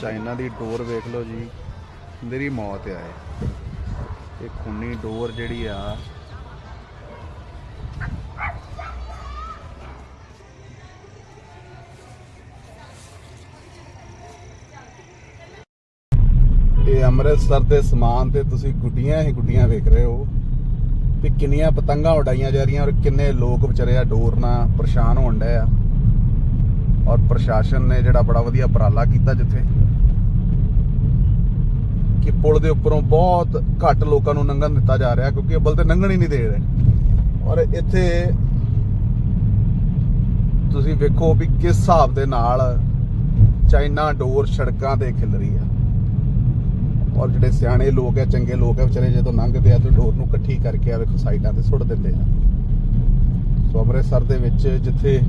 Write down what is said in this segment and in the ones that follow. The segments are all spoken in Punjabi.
ਚਾਈਨਾ ਦੀ ਡੋਰ ਵੇਖ ਲਓ ਜੀ। ਮੇਰੀ ਮੌਤ ਆ ਇਹ। ਇਹ ਖੂਨੀ ਡੋਰ ਜਿਹੜੀ ਆ, ਇਹ ਅੰਮ੍ਰਿਤਸਰ ਦੇ ਸਮਾਨ ਤੇ ਤੁਸੀਂ ਗੁੱਡੀਆਂ ਹੀ ਗੁੱਡੀਆਂ ਵੇਖ ਰਹੇ ਹੋ ਕਿ ਕਿੰਨੀਆਂ ਪਤੰਗਾਂ ਉਡਾਈਆਂ ਜਾ ਰਹੀਆਂ ਔਰ ਕਿੰਨੇ ਲੋਕ ਵਿਚਾਰੇ ਆ ਡੋਰ ਨਾਲ ਪਰੇਸ਼ਾਨ ਹੋਣ ਡਏ ਆ। ਔਰ ਪ੍ਰਸ਼ਾਸਨ ਨੇ ਜਿਹੜਾ ਬੜਾ ਵਧੀਆ ਉਪਰਾਲਾ ਕੀਤਾ ਜਿੱਥੇ ਕਿ ਪੁਲ ਦੇ ਉੱਪਰੋਂ ਬਹੁਤ ਘੱਟ ਲੋਕਾਂ ਨੂੰ ਲੰਘਣ ਦਿੱਤਾ ਜਾ ਰਿਹਾ ਕਿਉਂਕਿ ਅੱਬਲ ਤੇ ਲੰਘਣ ਹੀ ਨਹੀਂ ਦੇ ਰਹੇ। ਔਰ ਇੱਥੇ ਤੁਸੀਂ ਵੇਖੋ ਵੀ ਕਿਸ ਹਿਸਾਬ ਦੇ ਨਾਲ ਚਾਈਨਾ ਡੋਰ ਸੜਕਾਂ ਤੇ ਖਿਲ ਰਹੀ ਆ। ਔਰ ਜਿਹੜੇ ਸਿਆਣੇ ਲੋਕ ਆ, ਚੰਗੇ ਲੋਕ ਆ, ਵਿਚਾਰੇ ਜਦੋਂ ਲੰਘਦੇ ਆ ਤੇ ਡੋਰ ਨੂੰ ਇਕੱਠੀ ਕਰਕੇ ਆ, ਵੇਖੋ ਸਾਈਡਾਂ ਤੇ ਸੁੱਟ ਦਿੰਦੇ ਆ। ਸੋ ਅੰਮ੍ਰਿਤਸਰ ਦੇ ਵਿੱਚ ਜਿੱਥੇ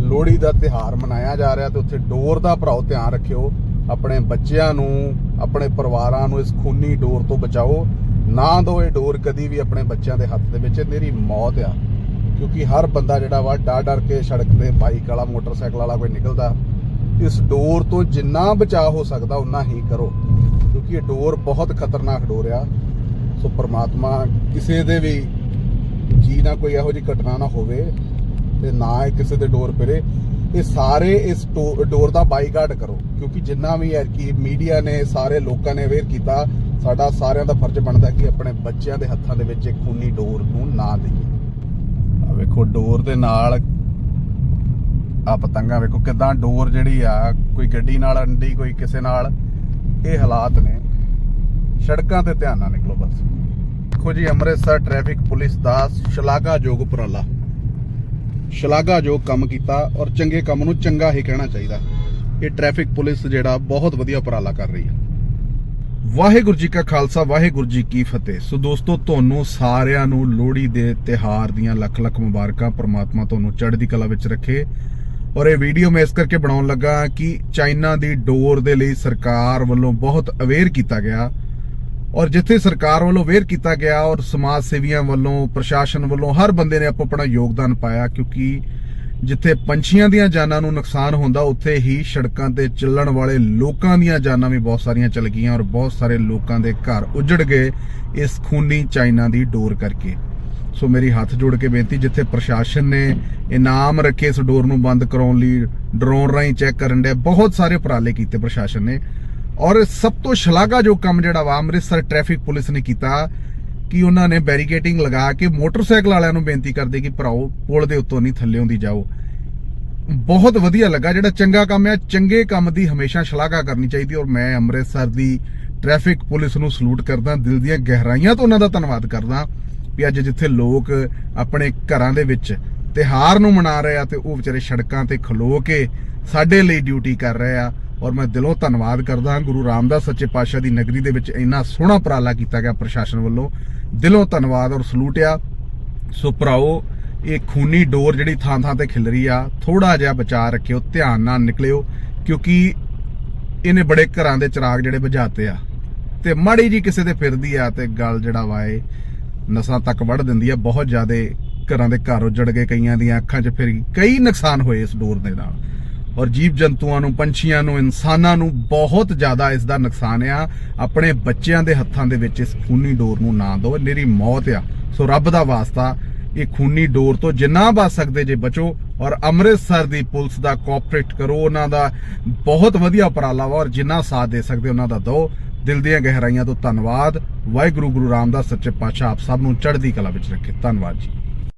ਲੋਹੜੀ ਦਾ ਤਿਹਾਰ ਮਨਾਇਆ ਜਾ ਰਿਹਾ ਤੇ ਉੱਥੇ ਡੋਰ ਦਾ ਭਰਾਓ ਧਿਆਨ ਰੱਖਿਓ। ਆਪਣੇ ਬੱਚਿਆਂ ਨੂੰ, ਆਪਣੇ ਪਰਿਵਾਰਾਂ ਨੂੰ ਇਸ ਖੂਨੀ ਡੋਰ ਤੋਂ ਬਚਾਓ। ਨਾ ਦਿਓ ਇਹ ਡੋਰ ਕਦੀ ਵੀ ਆਪਣੇ ਬੱਚਿਆਂ ਦੇ ਹੱਥ ਦੇ ਵਿੱਚ ਮੇਰੀ ਮੌਤ ਆ। ਕਿਉਂਕਿ ਹਰ ਬੰਦਾ ਜਿਹੜਾ ਵਾ, ਡਰ ਡਰ ਕੇ ਸੜਕ ਤੇ ਬਾਈਕ ਵਾਲਾ, ਮੋਟਰਸਾਈਕਲ ਵਾਲਾ ਕੋਈ ਨਿਕਲਦਾ। ਇਸ ਡੋਰ ਤੋਂ ਜਿੰਨਾ ਬਚਾਅ ਹੋ ਸਕਦਾ ਉਨਾ ਹੀ ਕਰੋ। ਕਿਉਂਕਿ ਇਹ ਡੋਰ ਬਹੁਤ ਖਤਰਨਾਕ ਡੋਰ ਆ। ਸੋ ਪਰਮਾਤਮਾ ਕਿਸੇ ਦੇ ਵੀ ਜੀ ਨਾ ਕੋਈ ਇਹੋ ਜਿਹੀ ਘਟਨਾ ਨਾ ਹੋਵੇ। ਤੇ ਨਾ ਕਿਸੇ ਦੇ ਡੋਰ ਫਿਰੇ। ਇਹ ਸਾਰੇ ਇਸ ਟੋ- ਡੋਰ ਦਾ ਬਾਈਕਾਟ ਕਰੋ, ਕਿਉਂਕਿ ਜਿੰਨਾ ਵੀ ਹੈ ਕਿ ਮੀਡੀਆ ਨੇ ਸਾਰੇ ਲੋਕਾਂ ਨੇ ਅਵੇਅਰ ਕੀਤਾ, ਸਾਡਾ ਸਾਰਿਆਂ ਦਾ ਫਰਜ਼ ਬਣਦਾ ਕਿ ਆਪਣੇ ਬੱਚਿਆਂ ਦੇ ਹੱਥਾਂ ਦੇ ਵਿੱਚ ਇਹ ਖੂਨੀ ਡੋਰ ਨੂੰ ਨਾ ਦਈਏ। ਆ ਵੇਖੋ, ਡੋਰ ਦੇ ਨਾਲ ਆ ਪਤੰਗਾਂ, ਵੇਖੋ ਕਿਦਾਂ ਡੋਰ ਜਿਹੜੀ ਆ, ਕੋਈ ਗੱਡੀ ਨਾਲ ਅੰਡੀ, ਕੋਈ ਕਿਸੇ ਨਾਲ, ਇਹ ਹਾਲਾਤ ਨੇ। ਸੜਕਾਂ ਤੇ ਧਿਆਨ ਨਾਲ ਨਿਕਲੋ ਬਸ। ਦੇਖੋ ਜੀ, ਅੰਮ੍ਰਿਤਸਰ ਟ੍ਰੈਫਿਕ ਪੁਲਿਸ ਦਾ ਸ਼ਲਾਘਾਯੋਗ ਉਪਰਾਲਾ। ਸ਼ਲਾਘਾਯੋਗ ਕੰਮ ਕੀਤਾ ਔਰ ਚੰਗੇ ਕੰਮ ਨੂੰ ਚੰਗਾ ਹੀ ਕਹਿਣਾ ਚਾਹੀਦਾ। ਇਹ ਟ੍ਰੈਫਿਕ ਪੁਲਿਸ ਜਿਹੜਾ ਬਹੁਤ ਵਧੀਆ ਉਪਰਾਲਾ ਕਰ ਰਹੀ ਹੈ। ਵਾਹਿਗੁਰੂ ਜੀ ਕਾ ਖਾਲਸਾ, ਵਾਹਿਗੁਰੂ ਜੀ ਕੀ ਫਤਿਹ। ਸੋ ਦੋਸਤੋ, ਤੁਹਾਨੂੰ ਸਾਰਿਆਂ ਨੂੰ ਲੋਹੜੀ ਦੇ ਤਿਹਾਰ ਦੀਆਂ ਲੱਖ ਲੱਖ ਮੁਬਾਰਕਾਂ ਪ੍ਰਮਾਤਮਾ ਤੁਹਾਨੂੰ ਚੜ੍ਹਦੀ ਕਲਾ ਵਿੱਚ ਰੱਖੇ। ਔਰ ਇਹ ਵੀਡੀਓ ਮੈਂ ਇਸ ਕਰਕੇ ਬਣਾਉਣ ਲੱਗਾ ਕਿ ਚਾਈਨਾ ਦੀ ਡੋਰ ਦੇ ਲਈ ਸਰਕਾਰ ਵੱਲੋਂ ਬਹੁਤ ਅਵੇਅਰ ਕੀਤਾ ਗਿਆ ਔਰ ਜਿੱਥੇ ਸਰਕਾਰ ਵੱਲੋਂ ਅਵੇਅਰ ਕੀਤਾ ਗਿਆ ਔਰ ਸਮਾਜ ਸੇਵੀਆਂ ਵੱਲੋਂ, ਪ੍ਰਸ਼ਾਸਨ ਵੱਲੋਂ, ਹਰ ਬੰਦੇ ਨੇ ਆਪੋ ਆਪਣਾ ਯੋਗਦਾਨ ਪਾਇਆ, ਕਿਉਂਕਿ ਜਿੱਥੇ ਪੰਛੀਆਂ ਦੀਆਂ ਜਾਨਾਂ ਨੂੰ ਨੁਕਸਾਨ ਹੁੰਦਾ, ਉੱਥੇ ਹੀ ਸੜਕਾਂ ਤੇ ਚੱਲਣ ਵਾਲੇ ਲੋਕਾਂ ਦੀਆਂ ਜਾਨਾਂ ਵੀ ਬਹੁਤ ਸਾਰੀਆਂ ਚਲ ਗਈਆਂ ਔਰ ਬਹੁਤ ਸਾਰੇ ਲੋਕਾਂ ਦੇ ਘਰ ਉਜੜ ਗਏ ਇਸ ਖੂਨੀ ਚਾਈਨਾ ਦੀ ਡੋਰ ਕਰਕੇ। ਸੋ ਮੇਰੀ ਹੱਥ ਜੋੜ ਕੇ ਬੇਨਤੀ, ਜਿੱਥੇ ਪ੍ਰਸ਼ਾਸਨ ਨੇ ਇਨਾਮ ਰੱਖੇ ਇਸ ਡੋਰ ਨੂੰ ਬੰਦ ਕਰਾਉਣ ਲਈ, ਡਰੋਨ ਰਾਹੀਂ ਚੈੱਕ ਕਰਨ ਦੇ ਬਹੁਤ ਸਾਰੇ ਉਪਰਾਲੇ ਕੀਤੇ ਪ੍ਰਸ਼ਾਸਨ ਨੇ। ਔਰ ਸਭ ਤੋਂ ਸ਼ਲਾਘਾਯੋਗ ਕੰਮ ਜਿਹੜਾ ਵਾ, ਅੰਮ੍ਰਿਤਸਰ ਟ੍ਰੈਫਿਕ ਪੁਲਿਸ ਨੇ ਕੀਤਾ, ਕਿ ਉਹਨਾਂ ਨੇ ਬੈਰੀਕੇਟਿੰਗ ਲਗਾ ਕੇ ਮੋਟਰਸਾਈਕਲ ਵਾਲਿਆਂ ਨੂੰ ਬੇਨਤੀ ਕਰਦੇ ਕਿ ਭਰਾਓ, ਪੁਲ ਦੇ ਉੱਤੋਂ ਨਹੀਂ ਥੱਲੇੋਂ ਦੀ ਜਾਓ। ਬਹੁਤ ਵਧੀਆ ਲੱਗਾ, ਜਿਹੜਾ ਚੰਗਾ ਕੰਮ ਹੈ, ਚੰਗੇ ਕੰਮ ਦੀ ਹਮੇਸ਼ਾ ਸ਼ਲਾਘਾ ਕਰਨੀ ਚਾਹੀਦੀ ਔਰ ਮੈਂ ਅੰਮ੍ਰਿਤਸਰ ਦੀ ਟ੍ਰੈਫਿਕ ਪੁਲਿਸ ਨੂੰ ਸਲੂਟ ਕਰਦਾ, ਦਿਲ ਦੀਆਂ ਗਹਿਰਾਈਆਂ ਤੋਂ ਉਹਨਾਂ ਦਾ ਧੰਨਵਾਦ ਕਰਦਾ ਵੀ ਅੱਜ ਜਿੱਥੇ ਲੋਕ ਆਪਣੇ ਘਰਾਂ ਦੇ ਵਿੱਚ ਤਿਹਾਰ ਨੂੰ ਮਨਾ ਰਹੇ ਆ ਤੇ ਉਹ ਵਿਚਾਰੇ ਸੜਕਾਂ ਤੇ ਖਲੋ ਕੇ ਸਾਡੇ ਲਈ ਡਿਊਟੀ ਕਰ ਰਹੇ ਆ। ਔਰ ਮੈਂ ਦਿਲੋਂ ਧੰਨਵਾਦ ਕਰਦਾ ਹਾਂ ਗੁਰੂ ਰਾਮਦਾਸ ਸੱਚੇ ਪਾਤਸ਼ਾਹ ਦੀ ਨਗਰੀ ਦੇ ਵਿੱਚ ਇੰਨਾ ਸੋਹਣਾ ਉਪਰਾਲਾ ਕੀਤਾ ਗਿਆ ਪ੍ਰਸ਼ਾਸਨ ਵੱਲੋਂ। ਦਿਲੋਂ ਧੰਨਵਾਦ ਔਰ ਸਲੂਟ ਆ। ਸੋ ਭਰਾਓ, ਇਹ ਖੂਨੀ ਡੋਰ ਜਿਹੜੀ ਥਾਂ ਥਾਂ ਤੇ ਖਿਲ ਰਹੀ ਆ ਥੋੜਾ ਜਿਹਾ ਬਚਾ ਰੱਖਿਓ, ਧਿਆਨ ਨਾਲ ਨਿਕਲਿਓ, ਕਿਉਂਕਿ ਇਹਨੇ ਬੜੇ ਘਰਾਂ ਦੇ ਚਿਰਾਗ ਜਿਹੜੇ ਬੁਝਾਤੇ ਆ। ਤੇ ਮਾੜੀ ਜੀ ਕਿਸੇ ਦੇ ਫਿਰਦੀ ਆ ਤੇ ਗੱਲ ਜਿਹੜਾ ਵਾਏ ਨਸਾਂ ਤੱਕ ਵੱਢ ਦਿੰਦੀ ਆ। ਬਹੁਤ ਜ਼ਿਆਦੇ ਘਰਾਂ ਦੇ ਘਰ ਉਜੜ ਗਏ, ਕਈਆਂ ਦੀਆਂ ਅੱਖਾਂ 'ਚ ਫਿਰ ਕਈ ਨੁਕਸਾਨ ਹੋਏ ਇਸ ਡੋਰ ਦੇ ਨਾਲ। ਔਰ ਜੀਵ ਜੰਤੂਆਂ ਨੂੰ, ਪੰਛੀਆਂ ਨੂੰ, ਇਨਸਾਨਾਂ ਨੂੰ ਬਹੁਤ ਜ਼ਿਆਦਾ ਇਸ ਦਾ ਨੁਕਸਾਨ ਆ। ਆਪਣੇ ਬੱਚਿਆਂ ਦੇ ਹੱਥਾਂ ਦੇ ਵਿੱਚ ਇਸ ਖੂਨੀ ਡੋਰ ਨੂੰ ਨਾ ਦਿਓ ਮੇਰੀ ਮੌਤ ਆ। ਸੋ ਰੱਬ ਦਾ ਵਾਸਤਾ, ਇਹ ਖੂਨੀ ਡੋਰ ਤੋਂ ਜਿੰਨਾ ਬਚ ਸਕਦੇ ਜੇ ਬਚੋ ਔਰ ਅੰਮ੍ਰਿਤਸਰ ਦੀ ਪੁਲਿਸ ਦਾ ਕੋਆਪਰੇਟ ਕਰੋ, ਉਹਨਾਂ ਦਾ ਬਹੁਤ ਵਧੀਆ ਉਪਰਾਲਾ ਵਾ ਔਰ ਜਿੰਨਾ ਸਾਥ ਦੇ ਸਕਦੇ ਉਹਨਾਂ ਦਾ ਦਿਓ। ਦਿਲ ਦੀਆਂ ਗਹਿਰਾਈਆਂ ਤੋਂ ਧੰਨਵਾਦ। ਵਾਹਿਗੁਰੂ, ਗੁਰੂ ਰਾਮਦਾਸ ਸੱਚੇ ਪਾਤਸ਼ਾਹ ਆਪ ਸਭ ਨੂੰ ਚੜ੍ਹਦੀ ਕਲਾ ਵਿੱਚ ਰੱਖੇ। ਧੰਨਵਾਦ ਜੀ।